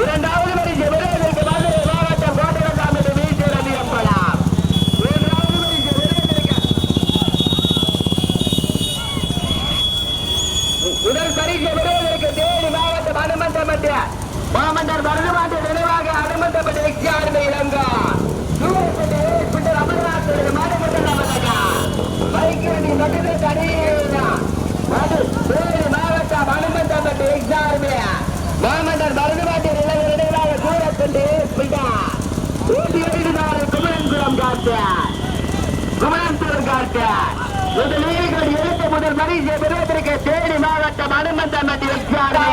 இரண்டாவது வரி ஜெபரேலுக்கு மதுரை மாவட்டம் கோட்டரசாமி வீட்டு ரவி அம்பலாம் மூன்றாவது வரி ஜெபரேலுக்கு முதல் பரிசு ஜெபரேலுக்கு தேனி மாவட்டம் அனுமந்தமத்திய மாமன்னர் வரது வைக்க வேண்டிய கட்டத்தை தடையதான் மாவட்டம் மனுமந்தம்பட்டு எக்ஸாமே மாமன்னர் மருதுபாட்டிய நிலையங்களாக கூறப்பட்டு குமரன்குளம் காட்டார் குமரன்குளம் காட்டார் முதலில் எழுத்த முதல் மனித பெறுவதற்கு மாவட்டம் அனுமந்தம்பட்டு எக்ஸாமே